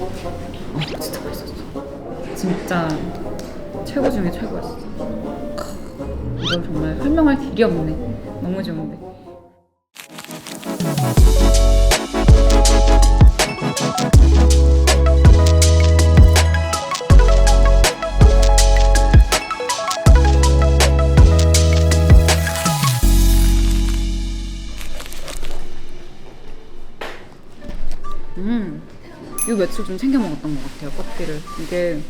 어, 진짜 맛있었어. 진짜 최고 중에 최고였어. 이걸 정말 설명할 길이 없네. 너무 좋은데. 이 며칠 좀 챙겨 먹었던 것 같아요, 커피를. 이게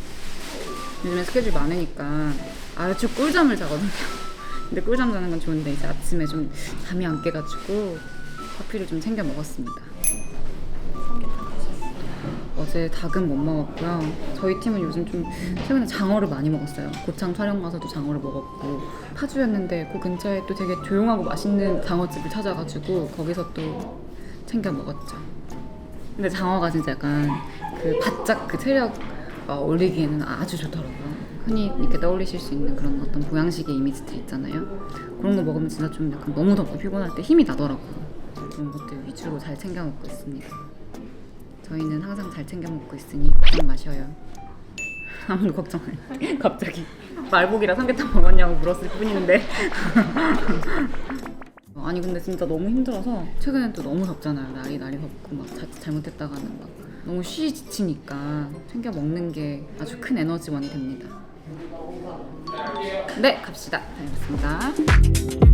요즘에 스케줄이 많으니까 아주 꿀잠을 자거든요. 근데 꿀잠 자는 건 좋은데 이제 아침에 좀 잠이 안 깨가지고 커피를 좀 챙겨 먹었습니다. 어제 닭은 못 먹었고요. 저희 팀은 요즘 좀 최근에 장어를 많이 먹었어요. 고창 촬영 가서도 장어를 먹었고 파주였는데 그 근처에 또 되게 조용하고 맛있는 장어집을 찾아가지고 거기서 또 챙겨 먹었죠. 근데 장어가 진짜 약간 그 바짝 그 체력 어, 올리기에는 아주 좋더라고요. 흔히 이렇게 떠올리실 수 있는 그런 어떤 보양식의 이미지들 있잖아요. 그런 거 먹으면 진짜 좀 약간 너무 덥고 피곤할 때 힘이 나더라고요. 그런 것들 위주로 잘 챙겨 먹고 있습니다. 저희는 항상 잘 챙겨 먹고 있으니 걱정 마셔요. 아무도 걱정 안 해. 갑자기 말복이랑 삼계탕 먹었냐고 물었을 뿐인데. 아니 근데 진짜 너무 힘들어서 최근엔 또 너무 덥잖아요. 날이 날이 덥고 막 자칫 잘못했다가는 막 너무 쉬 지치니까 챙겨 먹는 게 아주 큰 에너지원이 됩니다. 네, 갑시다. 알겠습니다.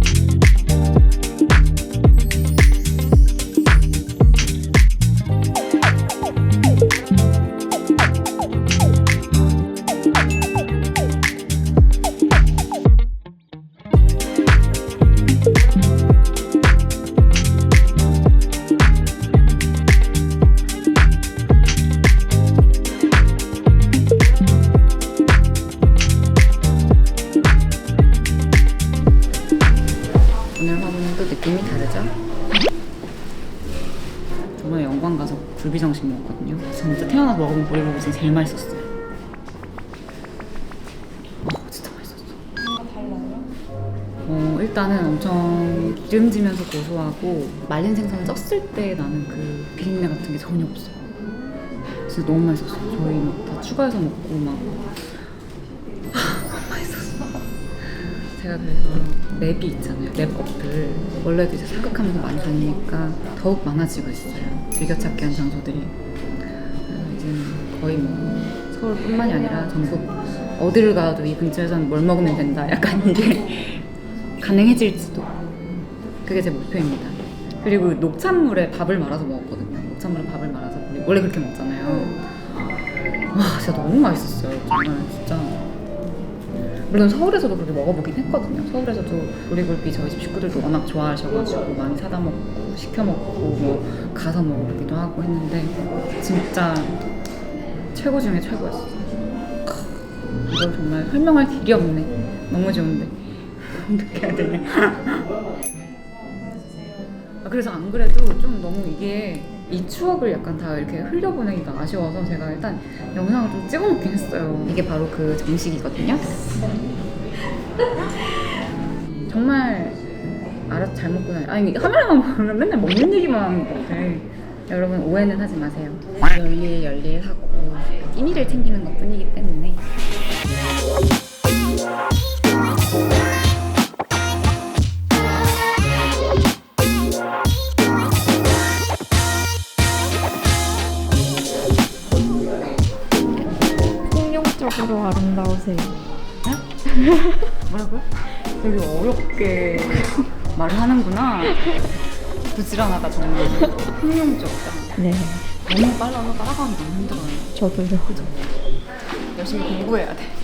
정말 영광 가서 굴비정식 먹었거든요. 진짜 태어나서 먹어본 보리고기 제일 맛있었어요. 어. 어, 일단은 엄청 기름지면서 고소하고 말린 생선 쪘을 때 나는 그 비린내 같은 게 전혀 없어요. 진짜 너무 맛있었어요. 저희 막 다 추가해서 먹고 막 제가 그래서 랩이 있잖아요. 랩 어플. 원래도 이제 사극하면서 많이 다니니까 더욱 많아지고 있어요. 즐겨찾기 한 장소들이. 이제는 거의 뭐 서울뿐만이 아니라 전국 어디를 가도 이 근처에서는 뭘 먹으면 된다. 약간 이게 가능해질지도. 그게 제 목표입니다. 그리고 녹찬물에 밥을 말아서 먹었거든요. 녹찬물에 밥을 말아서 원래 그렇게 먹잖아요. 와 진짜 너무 맛있었어요. 정말 진짜. 물론 서울에서도 그렇게 먹어보긴 했거든요. 서울에서도 우리굴비 저희 집 식구들도 워낙 좋아하셔가지고 많이 사다 먹고 시켜 먹고 뭐 가서 먹어보기도 하고 했는데 진짜 최고 중에 최고였어요. 크, 이걸 정말 설명할 길이 없네. 너무 좋은데 어떻게 해야 되냐. 아, 그래서 안 그래도 좀 너무 이게 이 추억을 약간 다 이렇게 흘려보내기가 아쉬워서 제가 일단 영상을 좀 찍어놓긴 했어요. 이게 바로 그 정식이거든요. 정말 알아서 잘 먹고 다니. 아니 카메라만 보면 맨날 먹는 얘기만 하는 것 같아. 여러분 오해는 하지 마세요. 열일 열일하고 끼니를 챙기는 것 뿐이기 때문에. 폭력적으로 아름다우세요. 뭐라고요? 되게 어렵게 말을 하는구나. 부지런하다 정말. 흥룡적이다. 네, 너무 빨라서 따라가기 너무 힘들어요. 저도요. 열심히 공부해야 돼.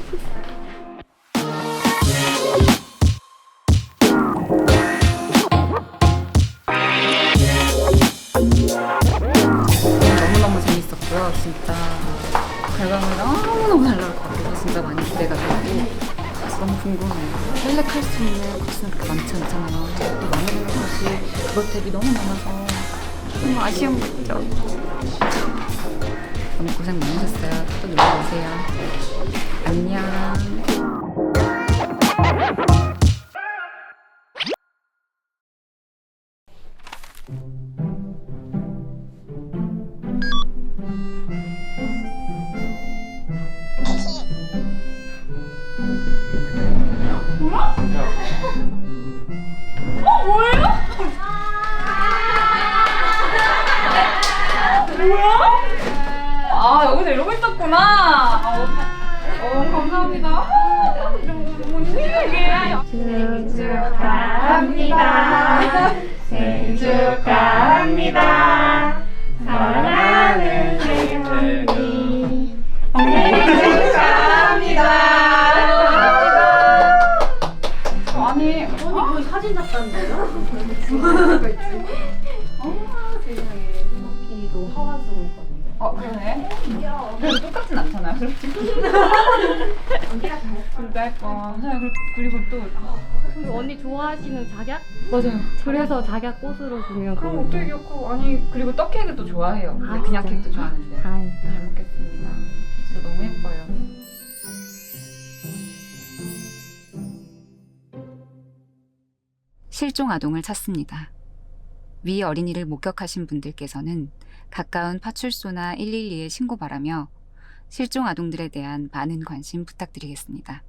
너무 궁금해요. 셀렉할 수 있는 곳은 그렇게 많지 않잖아요. 또 만드는 것이 그것 대비 너무 많아서 너무 아쉬운 거죠. 너무 고생 많으셨어요. 또 놀러 오세요. 안녕. 팬이시구나. 어, 어 감사합니다. 아, 어머니 이게. 생일 축하합니다. 생일 축하합니다. 사랑하는 세연이 생일 축하합니다. 아니 언니 거기 사진 작가인데요? 이도 하원 쓰고 있거든요. 어 그러네. 그래도 똑같진 않잖아요. 근데 약간 사실 그리고- 그리고 또 그리고 언니 좋아하시는 작약? 맞아요. 그래서 작약 꽃으로 주면 그럼 어떻게 기억하고 아니 그리고 떡 케이크도 좋아해요. 아, 그냥 진짜? 케이크도 좋아하는데. 다행. 잘 먹겠습니다. 진짜 너무 예뻐요. 실종 아동을 찾습니다. 위 어린이를 목격하신 분들께서는 가까운 파출소나 112에 신고 바라며 실종 아동들에 대한 많은 관심 부탁드리겠습니다.